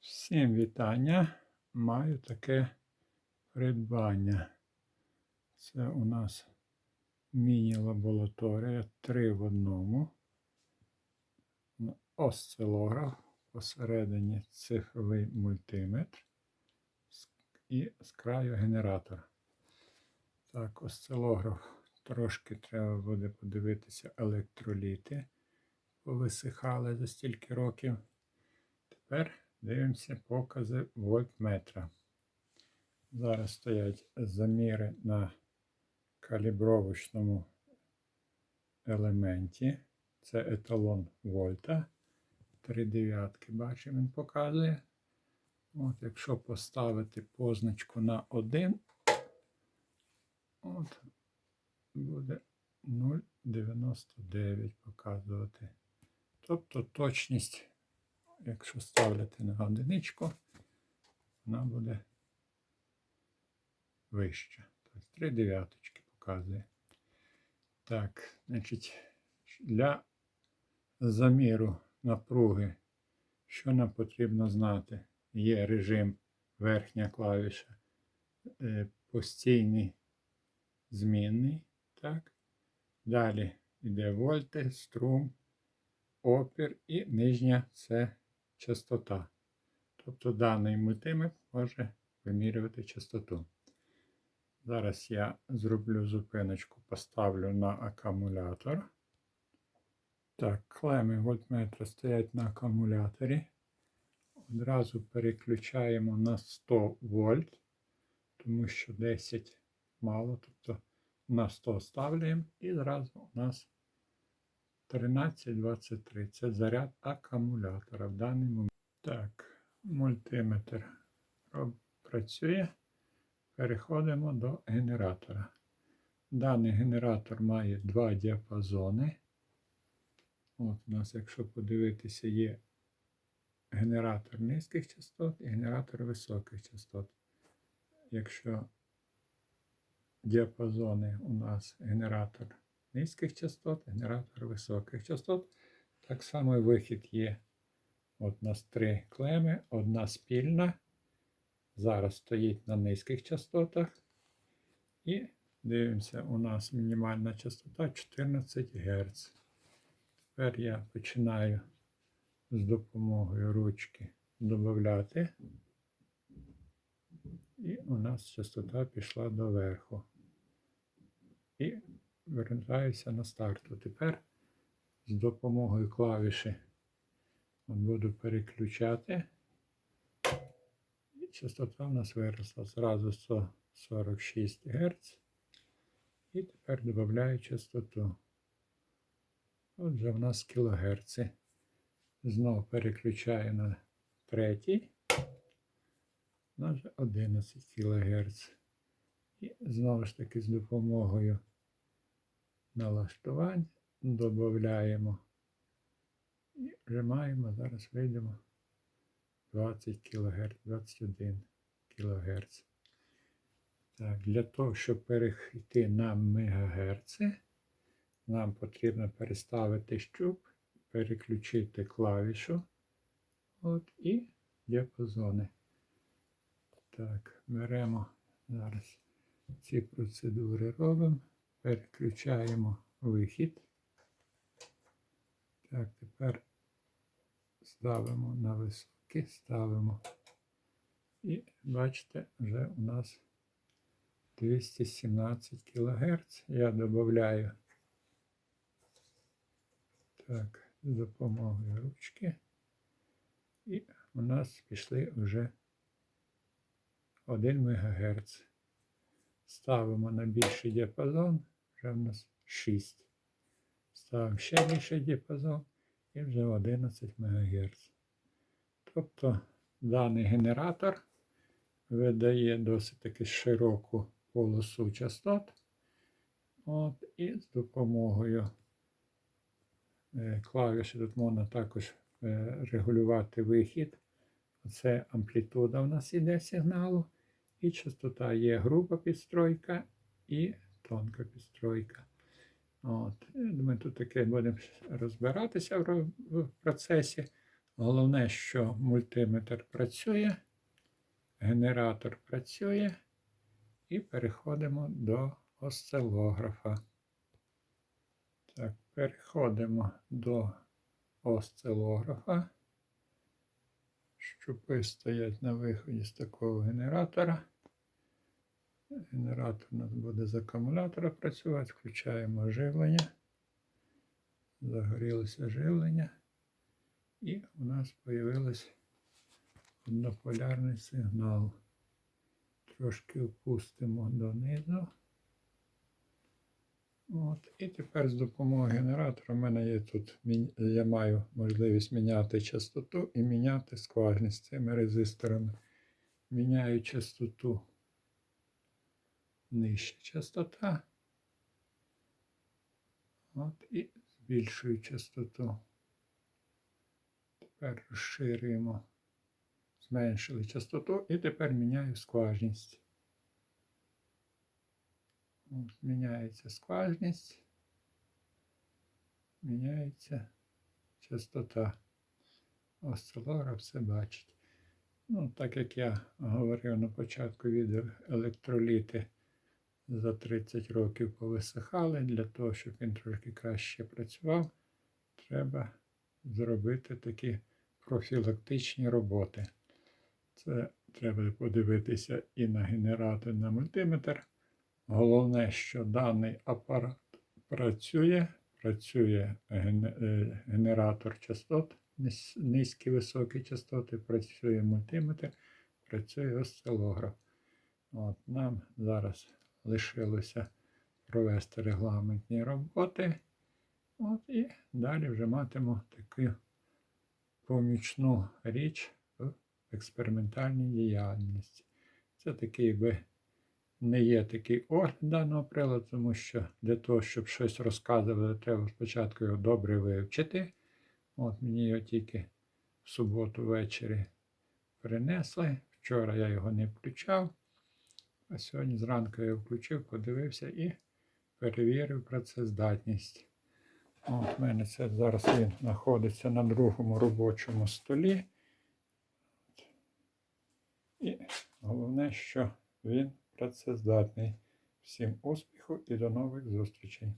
Всім вітання. Маю таке придбання. Це у нас міні-лабораторія 3 в одному. Осцилограф, посередині цифровий мультиметр і з краю генератор. Так, осцилограф трошки треба буде подивитися електроліти. Повисихали за стільки років. Тепер дивимося покази вольтметра. Зараз стоять заміри на калібровочному елементі. Це еталон вольта. Три дев'ятки, бачимо, він показує. От, якщо поставити позначку на 1, от, буде 0,99 показувати. Тобто точність якщо ставити на одиничку, вона буде вища. Тобто три дев'яточки показує. Так, значить, для заміру напруги, що нам потрібно знати? Є режим верхня клавіша, е, постійний змінний. Так. Далі йде вольти, струм, опір і нижня це частота. Тобто даний мультиметр може вимірювати частоту. Зараз я зроблю зупиночку, поставлю на акумулятор. Так, клеми вольтметра стоять на акумуляторі. Одразу переключаємо на 100 вольт, тому що 10 мало, тобто на 100 ставляємо і зразу у нас 1323. Це заряд акумулятора в даний момент. Так, мультиметр працює. Переходимо до генератора. Даний генератор має два діапазони. От у нас, якщо подивитися, є генератор низьких частот і генератор високих частот. Якщо діапазони у нас генератор низьких частот, генератор високих частот. Так само вихід є. От у нас три клеми, одна спільна. Зараз стоїть на низьких частотах. І дивимося, у нас мінімальна частота 14 Гц. Тепер я починаю з допомогою ручки додати. І у нас частота пішла доверху. І вертаюся на старту. Тепер з допомогою клавіші буду переключати. І частота в нас виросла зразу 146 Гц. І тепер додаю частоту. Отже, в нас кілогерці. Знову переключаю на третій. У нас вже 11 кГц. І знову ж таки з допомогою налаштувань додаємо і вжимаємо, зараз вийдемо 20 кГц, 21 кГц. Так, для того, щоб перейти на МГц, нам потрібно переставити щуп, переключити клавішу от, і діапазони. Так, беремо зараз ці процедури робимо, переключаємо вихід. Так, тепер ставимо на високі, ставимо. І бачите, вже у нас 217 кГц. Я додаю так, з допомогою ручки. І у нас пішли вже 1 МГц. Ставимо на більший діапазон, вже в нас 6. Ставимо ще більший діапазон і вже 11 МГц. Тобто даний генератор видає досить таки широку полосу частот. От, і з допомогою е, клавіші тут можна також е, регулювати вихід. Це амплітуда в нас іде сигналу. І частота є груба підстройка і тонка підстройка. От. Думаю, тут таке будемо розбиратися в процесі. Головне, що мультиметр працює, генератор працює, і переходимо до осцилографа. Так, переходимо до осцилографа. Щупи стоять на виході з такого генератора. Генератор у нас буде з акумулятора працювати. Включаємо живлення. Загорілося живлення. І у нас з'явився однополярний сигнал. Трошки опустимо донизу. От. І тепер з допомогою генератора в мене є тут, я маю можливість міняти частоту і міняти скважність цими резисторами. Міняю частоту нижча частота. От, і збільшую частоту. Тепер розширюємо, зменшили частоту і тепер міняю скважність. От, міняється скважність, міняється частота. Осцилограф все бачить. Ну, так як я говорив на початку відео, електроліти за 30 років повисихали. Для того, щоб він трошки краще працював, треба зробити такі профілактичні роботи. Це треба подивитися і на генератор, і на мультиметр. Головне, що даний апарат працює, працює е, генератор частот, низькі високі частоти, працює мультиметр, працює осцилограф. От, нам зараз лишилося провести регламентні роботи. От, і далі вже матимемо таку помічну річ в експериментальній діяльності. Це такий би не є такий огляд даного приладу, тому що для того, щоб щось розказувати, треба спочатку його добре вивчити. От мені його тільки в суботу ввечері принесли. Вчора я його не включав. А сьогодні зранку я включив, подивився і перевірив працездатність. От в мене це зараз він знаходиться на другому робочому столі. І головне, що він працездатний. Всім успіху і до нових зустрічей!